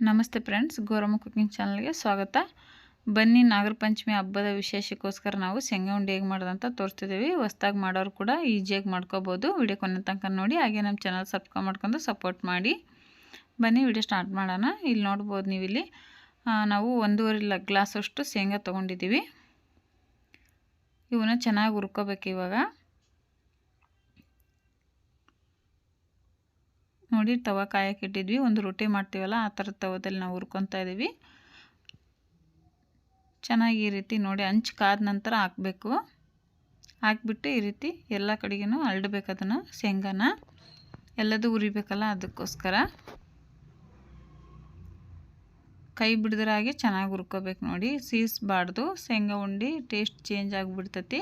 ನಮಸ್ತೆ friends, Gowramma cooking ಚಾನಲ್ಗೆ ಸ್ವಾಗತ. ಬನ್ನಿ ನಾಗರ ಪಂಚಮಿ ಹಬ್ಬದ ವಿಶೇಷಕ್ಕೋಸ್ಕರ ನಾವು ಶೇಂಗಾ ಉಂಡೆ ಹೇಗೆ ಮಾಡೋದಂತ ತೋರಿಸ್ತಿದ್ದೀವಿ ಹೊಸ್ದಾಗಿ ಮಾಡೋರು ಕೂಡ ಈಜಿಯಾಗಿ ಮಾಡ್ಕೋಬೋದು. ವಿಡಿಯೋ ಕೊನೆ ತನಕ ನೋಡಿ, ಹಾಗೆ ನಮ್ಮ ಚಾನಲ್ ಸಬ್ಸ್ಕ್ರೈಬ್ ಮಾಡ್ಕೊಂಡು ಸಪೋರ್ಟ್ ಮಾಡಿ. ಬನ್ನಿ, ವಿಡಿಯೋ ಸ್ಟಾರ್ಟ್ ಮಾಡೋಣ. ಇಲ್ಲಿ ನೋಡ್ಬೋದು ನೀವು ಇಲ್ಲಿ ನಾವು ಒಂದೂವರೆ ಲ, ಗ್ಲಾಸಷ್ಟು ಶೇಂಗಾ ತೊಗೊಂಡಿದ್ದೀವಿ. ಇವನ್ನ ಚೆನ್ನಾಗಿ ಹುರ್ಕೋಬೇಕು ಇವಾಗ. ನೋಡಿ, ತವ ಕಾಯಕ್ಕೆ ಇಟ್ಟಿದ್ವಿ. ಒಂದು ರೊಟ್ಟಿ ಮಾಡ್ತೀವಲ್ಲ, ಆ ಥರದ ತವದಲ್ಲಿ ನಾವು ಹುರ್ಕೊತಾ ಇದ್ದೀವಿ. ಚೆನ್ನಾಗಿ ಈ ರೀತಿ ನೋಡಿ ಹಂಚು ಕಾದ ನಂತರ ಹಾಕಬೇಕು. ಹಾಕ್ಬಿಟ್ಟು ಈ ರೀತಿ ಎಲ್ಲ ಕಡೆಗೂ ಹರಡ್ಬೇಕು ಅದನ್ನು, ಶೇಂಗಾನ. ಎಲ್ಲದೂ ಉರಿಬೇಕಲ್ಲ ಅದಕ್ಕೋಸ್ಕರ. ಕೈ ಬಿಡ್ದಿರಾಗೆ ಚೆನ್ನಾಗಿ ಹುರ್ಕೋಬೇಕು ನೋಡಿ. ಸೀಸ್ಬಾರ್ದು. ಶೇಂಗಾ ಉಂಡಿ ಟೇಸ್ಟ್ ಚೇಂಜ್ ಆಗಿಬಿಡ್ತತಿ.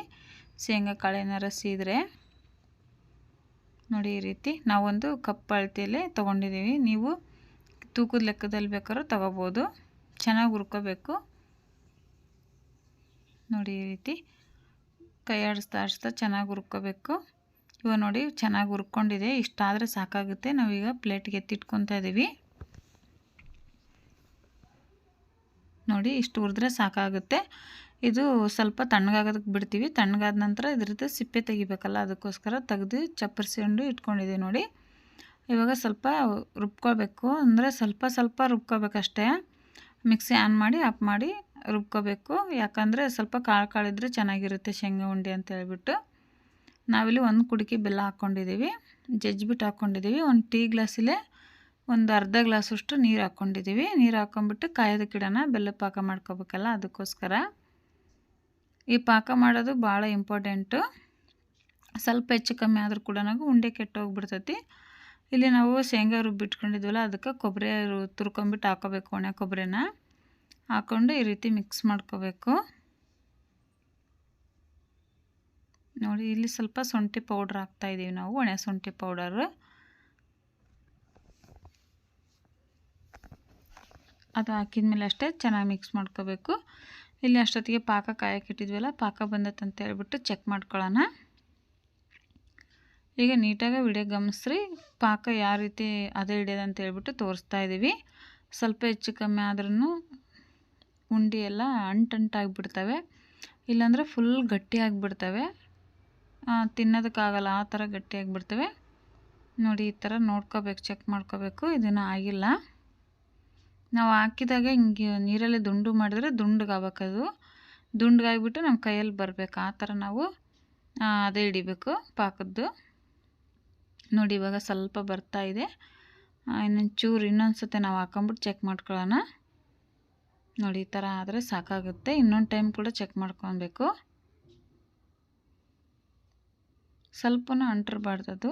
ಶೇಂಗಾ ಕಾಳೆನಾರ ಸೀದ್ರೆ ನೋಡಿ ಈ ರೀತಿ ನಾವೊಂದು ಕಪ್ ಅಳತೆಯಲ್ಲಿ ತೊಗೊಂಡಿದ್ದೀವಿ. ನೀವು ತೂಕದ ಲೆಕ್ಕದಲ್ಲಿ ಬೇಕಾದ್ರೂ ತೊಗೋಬೋದು. ಚೆನ್ನಾಗಿ ಹುರ್ಕೋಬೇಕು. ನೋಡಿ ಈ ರೀತಿ ಕೈ ಆಡಿಸ್ತಾ ಆಡಿಸ್ತಾ ಚೆನ್ನಾಗಿ ಹುರ್ಕೋಬೇಕು. ಇವಾಗ ನೋಡಿ ಚೆನ್ನಾಗಿ ಹುರ್ಕೊಂಡಿದೆ. ಇಷ್ಟಾದರೆ ಸಾಕಾಗುತ್ತೆ. ನಾವೀಗ ಪ್ಲೇಟ್ಗೆ ಎತ್ತಿಟ್ಕೊತಾ ಇದ್ದೀವಿ ನೋಡಿ ಇಷ್ಟು ಹುರಿದ್ರೆ ಸಾಕಾಗುತ್ತೆ. ಇದು ಸ್ವಲ್ಪ ತಣ್ಣಗಾಗೋದಕ್ಕೆ ಬಿಡ್ತೀವಿ. ತಣ್ಣಗಾದ ನಂತರ ಇದ್ರದ್ದು ಸಿಪ್ಪೆ ತೆಗಿಬೇಕಲ್ಲ, ಅದಕ್ಕೋಸ್ಕರ ತೆಗೆದು ಚಪ್ಪರಿಸ್ಕೊಂಡು ಇಟ್ಕೊಂಡಿದ್ದೀವಿ ನೋಡಿ. ಇವಾಗ ಸ್ವಲ್ಪ ರುಬ್ಕೋಬೇಕು ಅಂದರೆ ಸ್ವಲ್ಪ ಸ್ವಲ್ಪ ರುಬ್ಕೋಬೇಕಷ್ಟೇ ಮಿಕ್ಸಿ ಆನ್ ಮಾಡಿ, ಆಫ್ ಮಾಡಿ ರುಬ್ಕೋಬೇಕು ಯಾಕಂದರೆ ಸ್ವಲ್ಪ ಕಾಳು ಕಾಳಿದ್ರೆ ಚೆನ್ನಾಗಿರುತ್ತೆ ಶೇಂಗಾ ಉಂಡೆ ಅಂತ ಹೇಳ್ಬಿಟ್ಟು. ನಾವಿಲ್ಲಿ ಒಂದು ಕುಡಿಕೆ ಬೆಲ್ಲ ಹಾಕ್ಕೊಂಡಿದ್ದೀವಿ ಜಜ್ಜಿಬಿಟ್ಟು ಹಾಕ್ಕೊಂಡಿದ್ದೀವಿ ಒಂದು ಟೀ ಗ್ಲಾಸಲ್ಲೇ ಒಂದು ಅರ್ಧ ಗ್ಲಾಸಷ್ಟು ನೀರು ಹಾಕ್ಕೊಂಡಿದ್ದೀವಿ. ನೀರು ಹಾಕ್ಕೊಂಬಿಟ್ಟು ಕಾಯದ ಗಿಡನ ಬೆಲ್ಲ ಪಾಕ ಮಾಡ್ಕೋಬೇಕಲ್ಲ ಅದಕ್ಕೋಸ್ಕರ. ಈ ಪಾಕ ಮಾಡೋದು ಭಾಳ ಇಂಪಾರ್ಟೆಂಟು. ಸ್ವಲ್ಪ ಹೆಚ್ಚು ಕಮ್ಮಿ ಆದರೂ ಕೂಡ ನಾವು ಉಂಡೆ ಕೆಟ್ಟೋಗ್ಬಿಡ್ತೈತಿ. ಇಲ್ಲಿ ನಾವು ಶೇಂಗಾ ರುಬ್ಬಿಟ್ಕೊಂಡಿದ್ವಲ್ಲ ಅದಕ್ಕೆ ಕೊಬ್ಬರಿ ತುರ್ಕೊಂಬಿಟ್ಟು ಹಾಕೋಬೇಕು ಒಣ ಕೊಬ್ಬರಿನ. ಹಾಕ್ಕೊಂಡು ಈ ರೀತಿ ಮಿಕ್ಸ್ ಮಾಡ್ಕೋಬೇಕು. ನೋಡಿ ಇಲ್ಲಿ ಸ್ವಲ್ಪ ಶುಂಠಿ ಪೌಡ್ರ್ ಹಾಕ್ತಾಯಿದ್ದೀವಿ ನಾವು, ಒಣ ಶುಂಠಿ ಪೌಡರು. ಅದು ಹಾಕಿದ ಮೇಲೆ ಅಷ್ಟೇ ಚೆನ್ನಾಗಿ ಮಿಕ್ಸ್ ಮಾಡ್ಕೋಬೇಕು. ಇಲ್ಲಿ ಅಷ್ಟೊತ್ತಿಗೆ ಪಾಕ ಕಾಯಕ್ಕೆ ಇಟ್ಟಿದ್ವಲ್ಲ, ಪಾಕ ಬಂದೈತೆ ಅಂತ ಹೇಳ್ಬಿಟ್ಟು ಚೆಕ್ ಮಾಡ್ಕೊಳ್ಳೋಣ. ಈಗ ನೀಟಾಗಿ ವಿಡಿಯೋ ಗಮನಿಸ್ರಿ, ಪಾಕ ಯಾವ ರೀತಿ ಅದೇ ಹಿಡಿಯೋದು ಅಂತ ಹೇಳ್ಬಿಟ್ಟು ತೋರಿಸ್ತಾ ಇದ್ದೀವಿ. ಸ್ವಲ್ಪ ಹೆಚ್ಚು ಕಮ್ಮಿ ಆದ್ರೂ ಉಂಡಿ ಎಲ್ಲ ಅಂಟಂಟಾಗಿಬಿಡ್ತವೆ. ಇಲ್ಲಾಂದರೆ ಫುಲ್ ಗಟ್ಟಿಯಾಗಿಬಿಡ್ತವೆ ತಿನ್ನೋದಕ್ಕಾಗಲ್ಲ, ಆ ಥರ ಗಟ್ಟಿಯಾಗಿಬಿಡ್ತವೆ ನೋಡಿ, ಈ ಥರ ನೋಡ್ಕೋಬೇಕು, ಚೆಕ್ ಮಾಡ್ಕೋಬೇಕು, ಇದನ್ನು ಆಗಿಲ್ಲ. ನಾವು ಹಾಕಿದಾಗ ಹಿಂಗೆ ನೀರಲ್ಲಿ ದುಂಡು ಮಾಡಿದ್ರೆ ದುಂಡಗಾಗಬೇಕದು. ದುಂಡಗಾಗ್ಬಿಟ್ಟು ನಮ್ಮ ಕೈಯಲ್ಲಿ ಬರಬೇಕು. ಆ ಥರ ನಾವು ಅದೇ ಹಿಡಿಬೇಕು ಪಾಕದ್ದು. ನೋಡಿ, ಇವಾಗ ಸ್ವಲ್ಪ ಬರ್ತಾ ಇದೆ. ಇನ್ನೊಂದು ಚೂರು ಇನ್ನೊಂದು ಸತಿ ನಾವು ಹಾಕೊಂಬಿಟ್ಟು ಚೆಕ್ ಮಾಡ್ಕೊಳ್ಳೋಣ. ನೋಡಿ, ಈ ಥರ ಆದರೆ ಸಾಕಾಗುತ್ತೆ. ಇನ್ನೊಂದು ಟೈಮ್ ಕೂಡ ಚೆಕ್ ಮಾಡ್ಕೊಬೇಕು ಸ್ವಲ್ಪನೂ ಅದು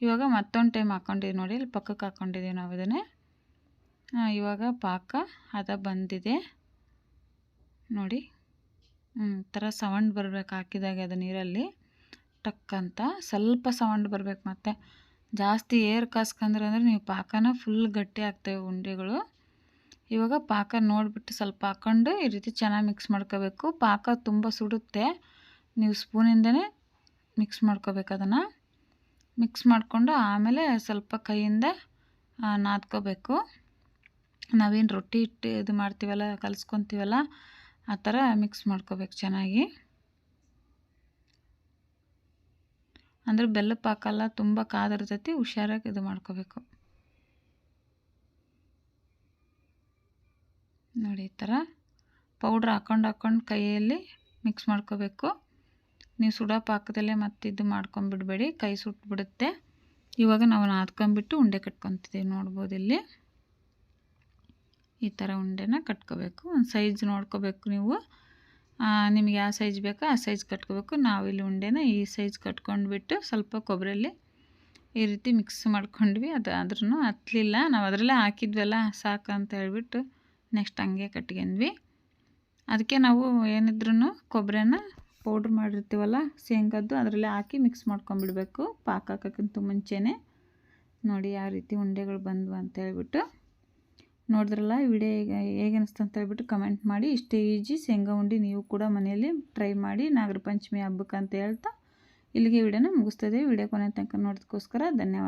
ಇವಾಗ ಮತ್ತೊಂದು ಟೈಮ್ ಹಾಕ್ಕೊಂಡಿದ್ದೀವಿ ನೋಡಿ, ಇಲ್ಲಿ ಪಕ್ಕಕ್ಕೆ ಹಾಕ್ಕೊಂಡಿದ್ದೀವಿ ನಾವು ಇದನ್ನೇ. ಇವಾಗ ಪಾಕ ಹದ ಬಂದಿದೆ. ನೋಡಿ. ಥರ ಸೌಂಡ್ ಬರಬೇಕು ಹಾಕಿದಾಗ ಅದು ನೀರಲ್ಲಿ. ಟಕ್ ಅಂತ. ಸ್ವಲ್ಪ ಸೌಂಡ್ ಬರಬೇಕು ಮತ್ತು. ಜಾಸ್ತಿ ಏರ್ ಕಾಸ್ಕಂದ್ರೆ ಅಂದರೆ ನೀವು ಪಾಕನ ಫುಲ್ ಗಟ್ಟಿ ಆಗ್ತವೆ ಉಂಡೆಗಳು. ಇವಾಗ ಪಾಕ ನೋಡಿಬಿಟ್ಟು ಸ್ವಲ್ಪ ಹಾಕ್ಕೊಂಡು ಈ ರೀತಿ ಚೆನ್ನಾಗಿ ಮಿಕ್ಸ್ ಮಾಡ್ಕೋಬೇಕು. ಪಾಕ ತುಂಬ ಸುಡುತ್ತೆ. ನೀವು ಸ್ಪೂನಿಂದನೇ ಮಿಕ್ಸ್ ಮಾಡ್ಕೋಬೇಕು ಅದನ್ನು. ಮಿಕ್ಸ್ ಮಾಡಿಕೊಂಡು ಆಮೇಲೆ ಸ್ವಲ್ಪ ಕೈಯಿಂದ ನಾದ್ಕೋಬೇಕು. ನಾವೇನು ರೊಟ್ಟಿ ಇಟ್ಟು ಇದು ಮಾಡ್ತೀವಲ್ಲ, ಕಲಿಸ್ಕೊತೀವಲ್ಲ, ಆ ಥರ ಮಿಕ್ಸ್ ಮಾಡ್ಕೋಬೇಕು ಚೆನ್ನಾಗಿ. ಅಂದರೆ ಬೆಲ್ಲ ಪಾಕಲ್ಲ, ತುಂಬ ಕಾದಿರ್ತೈತಿ ಹುಷಾರಾಗಿ ಇದು ಮಾಡ್ಕೋಬೇಕು. ನೋಡಿ ಈ ಥರ. ಪೌಡ್ರ್ ಹಾಕೊಂಡು ಹಾಕೊಂಡು ಕೈಯಲ್ಲಿ ಮಿಕ್ಸ್ ಮಾಡ್ಕೋಬೇಕು. ನೀವು ಸುಡೋ ಪಾಕದಲ್ಲೇ ಮತ್ತೆ ಇದು ಮಾಡ್ಕೊಂಬಿಡ್ಬೇಡಿ, ಕೈ ಸುಟ್ಬಿಡುತ್ತೆ. ಇವಾಗ ನಾವು ನಾದ್ಕೊಂಬಿಟ್ಟು ಉಂಡೆ ಕಟ್ಕೊತಿದ್ದೀವಿ ನೋಡ್ಬೋದು ಇಲ್ಲಿ. ಈ ಥರ ಉಂಡೆನ ಕಟ್ಕೋಬೇಕು. ಒಂದು ಸೈಜ್ ನೋಡ್ಕೋಬೇಕು ನೀವು. ನಿಮಗೆ ಯಾವ ಸೈಜ್ ಬೇಕೋ ಆ ಸೈಜ್ ಕಟ್ಕೋಬೇಕು. ನಾವಿಲ್ಲಿ ಉಂಡೆನ ಈ ಸೈಜ್ ಕಟ್ಕೊಂಡ್ಬಿಟ್ಟು ಸ್ವಲ್ಪ ಕೊಬ್ಬರಲ್ಲಿ ಈ ರೀತಿ ಮಿಕ್ಸ್ ಮಾಡ್ಕೊಂಡ್ವಿ. ಅದು ಆದ್ರೂ ಹತ್ತಲಿಲ್ಲ ನಾವು ಅದರಲ್ಲೇ ಹಾಕಿದ್ವಲ್ಲ, ಸಾಕು ಅಂತ ಹೇಳ್ಬಿಟ್ಟು ನೆಕ್ಸ್ಟ್ ಹಂಗೆ ಕಟ್ಕೊಂಡ್ವಿ. ಅದಕ್ಕೆ ನಾವು ಏನಿದ್ರೂ ಕೊಬ್ಬರಿನ ಪೌಡ್ರ್ ಮಾಡಿರ್ತೀವಲ್ಲ, ಶೇಂಗದ್ದು ಅದರಲ್ಲೇ ಹಾಕಿ ಮಿಕ್ಸ್ ಮಾಡ್ಕೊಂಬಿಡ್ಬೇಕು ಪಾಕ ಹಾಕೋಕ್ಕಿಂತ ಮುಂಚೆನೇ. ನೋಡಿ ಯಾವ ರೀತಿ ಉಂಡೆಗಳು ಬಂದ್ವು ಅಂತ ಹೇಳ್ಬಿಟ್ಟು. ನೋಡಿದ್ರಲ್ಲ ವಿಡಿಯೋ ಹೇಗೆ ಹೇಗೆ ಅನಿಸ್ತು ಅಂತ ಹೇಳ್ಬಿಟ್ಟು ಕಮೆಂಟ್ ಮಾಡಿ. ಇಷ್ಟೇ ಈಜಿ ಶೇಂಗಾ ಉಂಡಿ ನೀವು ಕೂಡ ಮನೆಯಲ್ಲಿ ಟ್ರೈ ಮಾಡಿ. ನಾಗರ ಪಂಚಮಿ ಹಬ್ಬಕ್ಕೆ ಅಂತ ಹೇಳ್ತಾ ಇಲ್ಲಿಗೆ ವಿಡಿಯೋನ ಮುಗಿಸ್ತದೆ ವಿಡಿಯೋ ಕೊನೆ ತನಕ ನೋಡೋದಕ್ಕೋಸ್ಕರ ಧನ್ಯವಾದ.